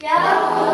Я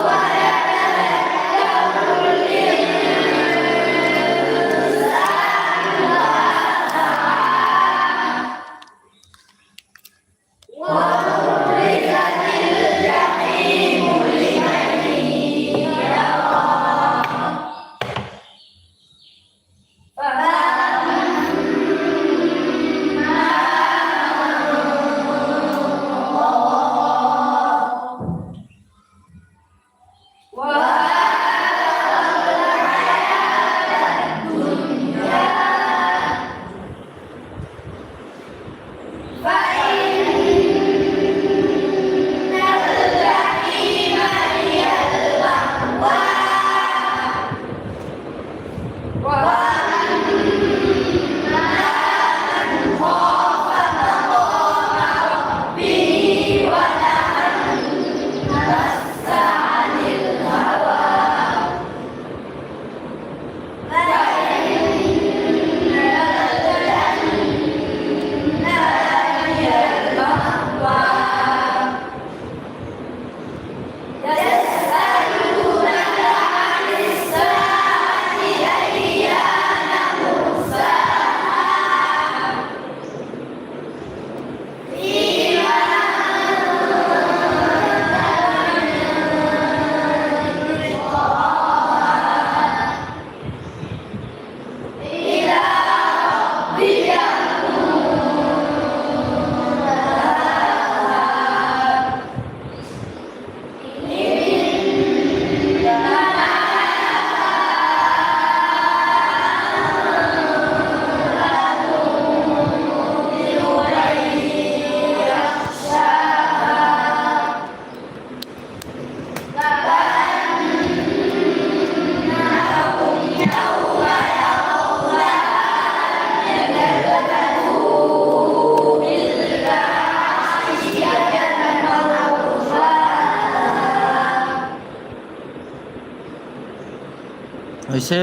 হয়েছে?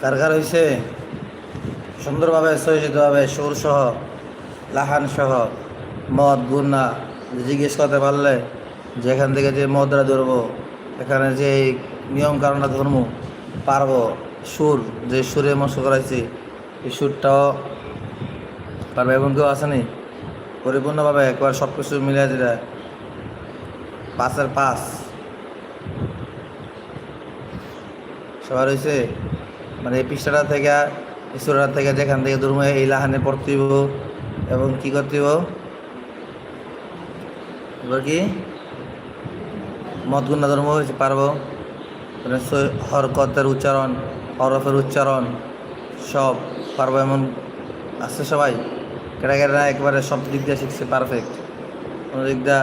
কার কার হয়েছে। সুন্দরভাবে সহিষ্ণুভাবে সুর সহ লাহান সহ মদ গুন্না জিজ্ঞেস করতে পারলে যে এখান থেকে যে মদরা ধরবো, এখানে যে নিয়ম কারণটা ধরবো, পারব সুর, যে সুরে মশ করাইছি, এই সুরটাও পারবে এমন কেউ আসেনি পরিপূর্ণভাবে একবার সব কিছু মিলিয়ে দিলে পাঁচের পাঁচ। সবার হয়েছে মানে এই পৃষ্ঠাটা থেকে ঈশ্বরটা থেকে যেখান থেকে ধর্ম এই লাহানে পড়তে এবং কি করতে এবার কি? মত গুণা ধর্ম হয়েছে পারব। মানে হরকতের উচ্চারণ, হরফের উচ্চারণ সব পারব এমন আছে সবাই? কেটা কেটা একবারে সব দিক দিয়ে শিখছে পারফেক্ট কোনো দিক দিয়ে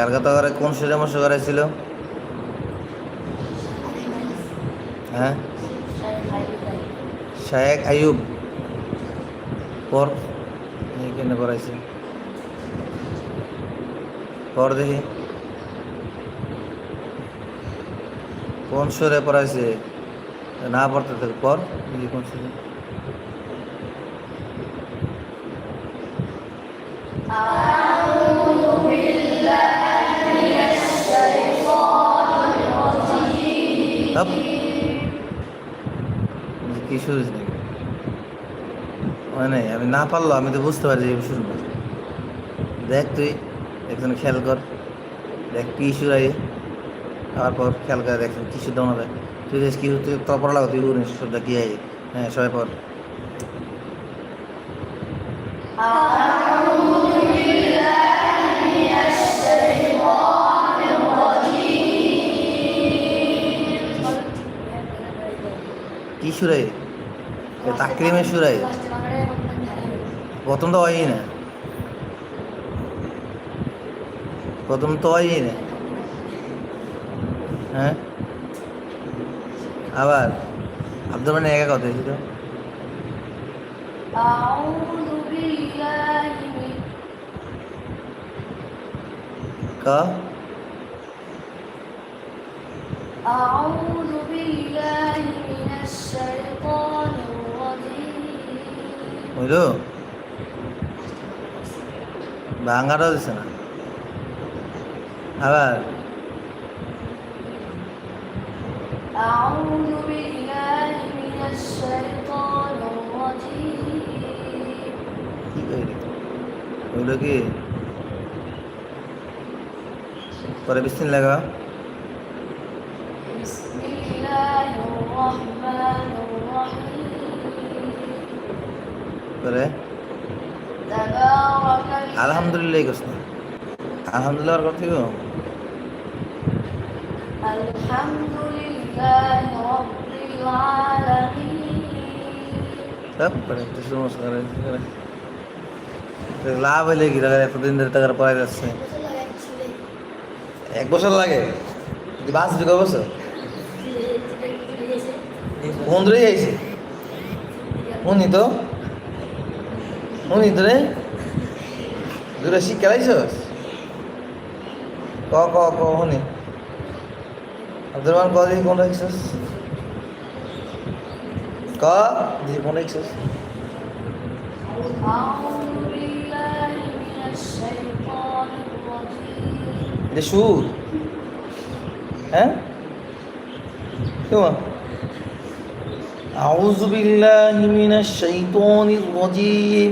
কার কথা করে কোন সুরে মশ করাইছিল হ্যাঁ? শায়েক আইয়ুব। পর এখানে করাইছে পর দেখি। কোন সুরে পড়াইছে? না পড়তে থাক, পর। কোন সুরে? তব কি শুরু নাকি হয় নাই আমি না পারল আমি তো বুঝতে পারি যে শুরু কর দেখ তুই, একজন খেয়াল কর। দেখ কি সুর আই আবার পর খেয়াল করে দেখ কি দেওয়া যায় তুই দেখ কি তুই তো পড়া তুই উনিশ কি আই হ্যাঁ সবাই পর সুরাই তাকরিমের সুরাই প্রথম তো হয়ই না প্রথম তো হয়ই না হ্যাঁ আবার আব্দুল মানে একা কথা হয়েছিল أعوذ بالله من ক أعوذ بالله من الشيطان الرجيم বুঝল বাঙ্গাটাও দিছে না আবার أعوذ بالله من الشيطان الرجيم কি কইলি ওইগুলো কি পরে বিস্তিন করে আলহামদুলিল্লাহ কস না আলহামদুলিল্লাহ আর করতে তারপরে তো সমস্যা লাভ হইলে কি টাকা এতদিন ধরে টাকার পড়াই যাচ্ছে? এক বছর লাগে? বাস কয় বছর কোন ধরে যাইছে কোন তো? শুনি তো রে দূরে শিক্ষা লাইছস ক ক ক শুনি আব্দুর রহমান ক দেখি কোন রাখছস ক দেখি কোন রাখছস أعوذ بالله من الشيطان الرجيم এটা সুর হ্যাঁ কেমন أعوذ بالله من الشيطان الرجيم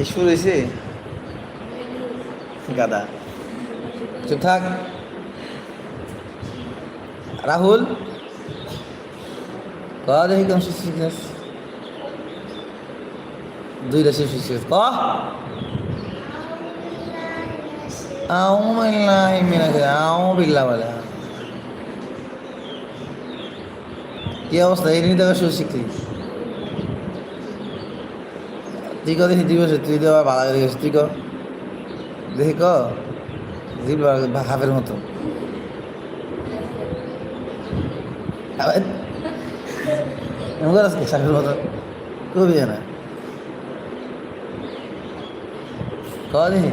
এ হয়েছে গাদা। চুপ থাক। রাহুল? ক দেখি কেমন শিখছিস দুইটা শিশু শিখছিস ক? আউ বিল্লাহি মিনাশ আউ বিল্লাহ বলে কি অবস্থা? এই নিয়ে দেখা শুরু শিখলি তুই কো দেখি দিব তুই তো আবার ভালো করে গেছিস তুই কো। দেখি কো দিব হাফের মতো। আবার এমন করে মতো। ক দেখি।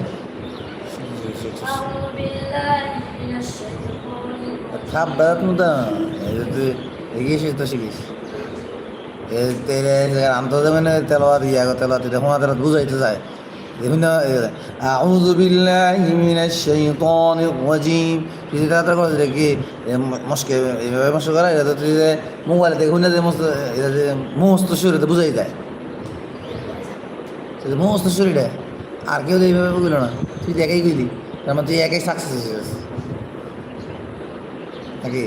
তো শিখিস এ তেরে আন্তর্জাতিক মানে তেলোয়ার ইয়া তেলোয়ার তুই দেখো তেলোয়ার বুঝাইতে যায়। বিভিন্ন আউযু বিল্লাহি মিনাশ শাইতানির রাজিম তুই যে তাড়াতাড়ি করে দেখি মস্কে, এইভাবে মস্ক করা এটা তো যে মোবাইলে দেখুন না যে মস্ত এটা যে মস্ত শরীরে বুঝাই যায়। মস্ত শরীরে আর কেউ এইভাবে বুঝল না, তুই একাই গইলি তার মানে তুই একাই সাকসেস হয়েছিস। নাকি?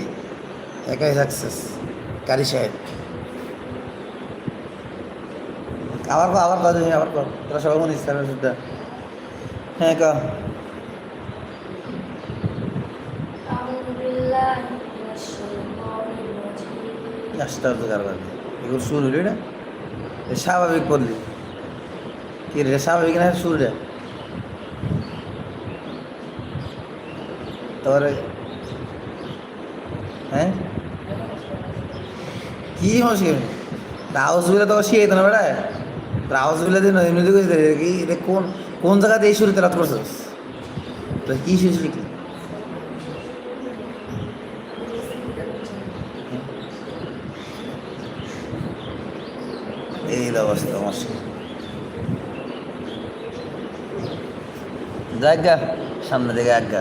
একাই সাকসেস কারি সাহেব। আবার আবার কথা তুমি আবার তোরা সবাই মনে ইসলামের সুদ্ধা হ্যাঁ ক। স্বাভাবিক করলি কি রে স্বাভাবিক না সুর রে? তারপরে? হ্যাঁ? কি মুশকিল? দাও সুবিধা তো সে না বেড়ায়। রাউস বিলে দিন এমনিতে কইছে কি, এটা কোন কোন জায়গাতে এই শুরুতে রাত করছিস তো কি শুরু শিখলি এই অবস্থা মুশকিল জায়গা সামনে দিকে আজ্ঞা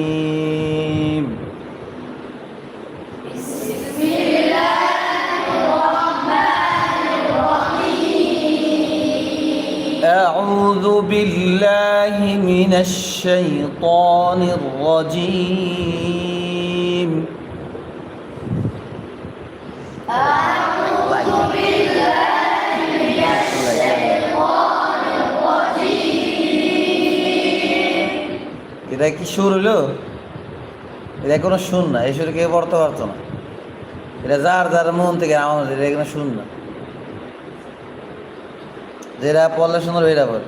أعوذ بالله من الشيطان الرجيم এটা কি সুর হলো এটা কোনো শুন না এই সুরে কেউ পড়তে পারতো না এটা যার যার মন থেকে আমার এটা কোনো শুন না যেটা পড়লে সুন্দর এটা পড়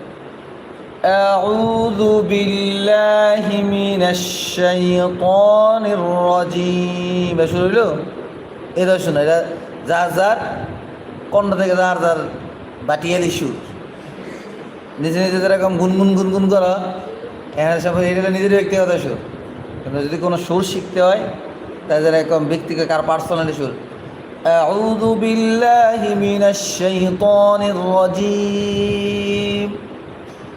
أعوذ بالله من الشيطان الرجيم শুরু হলো এটা শোনো এটা যার যার কণ্ঠ থেকে যার যার বাটিয়ালি সুর নিজে নিজে যেরকম গুনগুন গুনগুন করো এখানে সব এটা নিজের ব্যক্তিগত সুর কিন্তু যদি কোনো সুর শিখতে হয় তাদের এরকম ব্যক্তিগত কার পার্সোনালি সুর أعوذ بالله من الشيطان الرجيم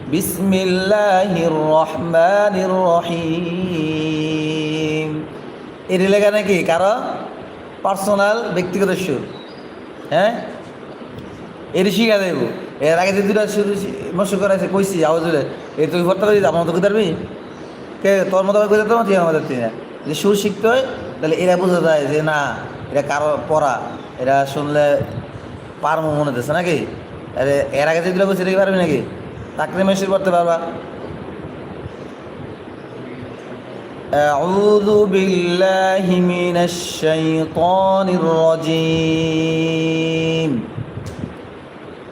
بسم الله الرحمن الرحيم এর লেখা নাকি কারো পার্সোনাল ব্যক্তিগত সুর হ্যাঁ এর শিখা দেব এর আগে যে দুটা শুরু মশু করাইছে কইছি আওয়াজে এই তুই ভর্তা করে আমার মতো কই পারবি কে তোর মতো কই দিতে তুই আমাদের তুই না যে সুর শিখতে হয় তাহলে এরা বোঝা যায় যে না এটা কারো পড়া এরা শুনলে পারমো মনে হতেছে নাকি আরে এর আগে যেগুলো কইছি এটা কি পারবি নাকি তাকরে মেশির পড়তে পারবা أعوذ بالله من الشيطان الرجيم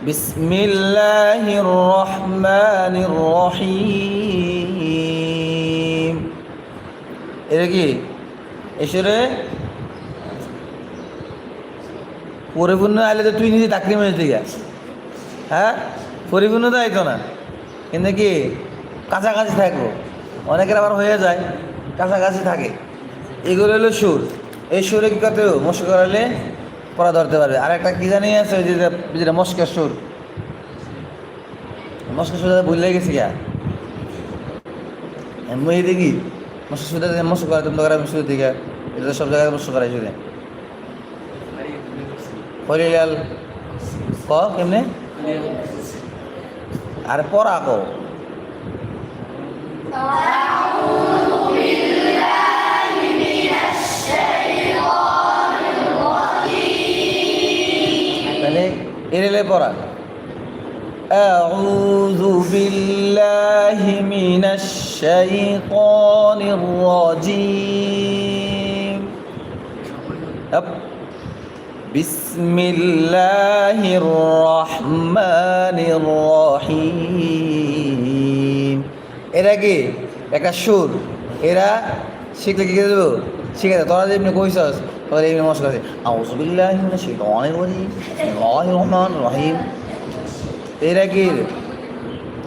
بسم الله الرحمن الرحيم এটা কি এসরে পরিপূর্ণ আইলে তো তুই নিজে চাকরি মেরে দিকে হ্যাঁ পরিপূর্ণ তো আইতো না কিন্তু কি কাছাকাছি থাকব। অনেকের আবার হয়ে যায় কাছাকাছি থাকে। এগুলো হলো সুর। এই সুরে কি করতে মস্ক করালে পড়া ধরতে পারবে। আর একটা কি জানি আছে ওই যে যেটা মস্কের সুর। মস্কের সুর ভুলে গেছি গা মই দেখি মস্ক সুর মস্ক করা তুমি আমি শুরু থেকে এটা সব জায়গায় মস্ক করাই শুনে হরিলাল ক কেমনে? আর পড়া কো তাহলে এরেলে পড়া أعوذ بالله من الشيطان الرجيم بسم الله الرحمن الرحيم এরা কি একটা সুর এরা শিখলে কি দেবো শিখে দেবো তোরা যে এমনি কইসস তোরা এমনি মস্ক আছে আউজুবিল্লাহ মিনাশ শাইতানির রাজিম বিসমিল্লাহির রহমানির রহিম এরা কি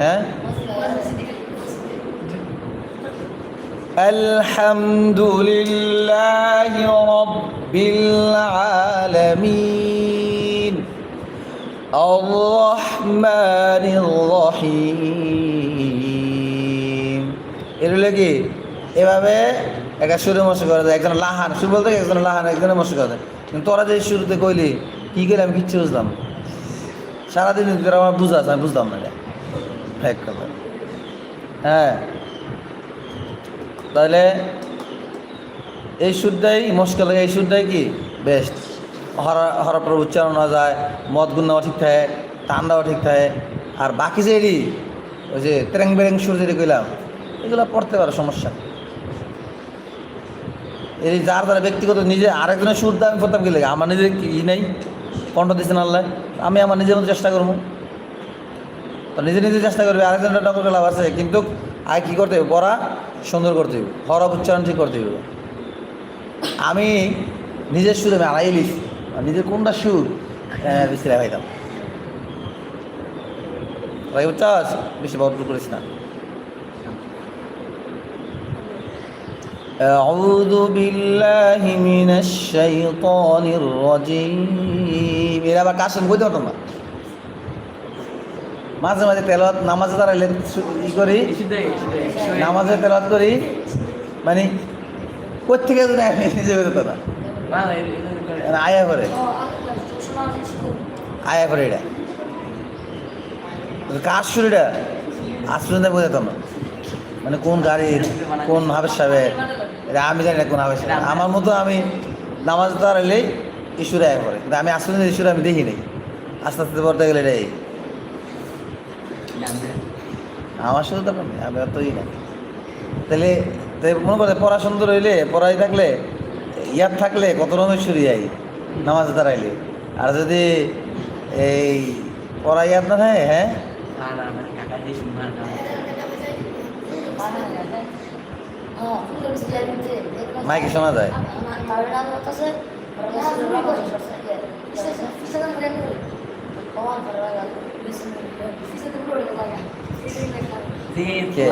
হ্যাঁ الحمد لله رب العالمين الرحمن الرحيم এগুলো কি এভাবে একটা সুরে মশ করে দেয় একজন লাহান সুর বলতে একজন লাহান একজনের মশ করে দেয় কিন্তু তোরা যে শুরুতে কইলি কি করে আমি কিচ্ছু বুঝলাম না। সারাদিন তোরা আমার বুঝাস আমি বুঝলাম না এটা। এক কথা হ্যাঁ তাহলে এই সুরটাই, মুশকিল এই সুরটাই কি? বেস্ট হর, হরপ্র উচ্চারণ হওয়া যায়, মদ গুন্নাও ঠিক থাকে ঠান্ডাও ঠিক থাকে। আর বাকি যে এরি, ওই যে তেরেং বেরেং সুর যেটি কইলাম, এগুলো পড়তে পারে, সমস্যা। এই যার দ্বারা ব্যক্তিগত নিজে আরেকজনের সুর আমি পড়তাম কি লাগে? আমার নিজের কি নেই? কণ্ঠ দিচ্ছেন আল্লাহ। আমি আমার নিজের মতো চেষ্টা করব। তো নিজে নিজে চেষ্টা করবে, আরেকজনের ডক্টর লাভ আছে কিন্তু আগে কী করতে হবে? পড়া সুন্দর করতে হবে হরফ উচ্চারণ ঠিক করতে হবে আমি নিজের সুর আমি আড়াই লিস আর নিজের কোনটা সুর হ্যাঁ বেশি লাগাইতাম রাই উচ্চাস বেশি বদল করিস না أعوذ بالله من الشيطان الرجيم এরা আবার কাশেম কইতে পারতাম না মাঝে মাঝে তেলত নামাজে দাঁড়াইলে ই করি, নামাজে তেলত করি মানে কোথেকে নিজে বেরোতো না। মানে আয়া করে। আয়া করে এটা। কার শুরু এটা? পর্যন্ত বোঝাতাম না মানে কোন গাড়ির কোন হাবের সাহেবের এটা আমি জানি না কোন হাবের সাহেব। আমার মতো আমি নামাজ দাঁড়ালেই ঈশ্বরে আয়া করে। কিন্তু আমি আসলে ঈশ্বরে আমি দেখি আস্তে আস্তে পড়তে গেলে এটাই। আমার সাথে তো নেই, আমি অত ই না। তাহলে তাই মনে করে পড়া সুন্দর হইলে পড়াই থাকলে ইয়াদ থাকলে কত রকমের শুরু যাই নামাজ দাঁড়াইলে। আর যদি এই পড়া ইয়াদ না থাকে হ্যাঁ? মাইকে শোনা যায়। Você tempat.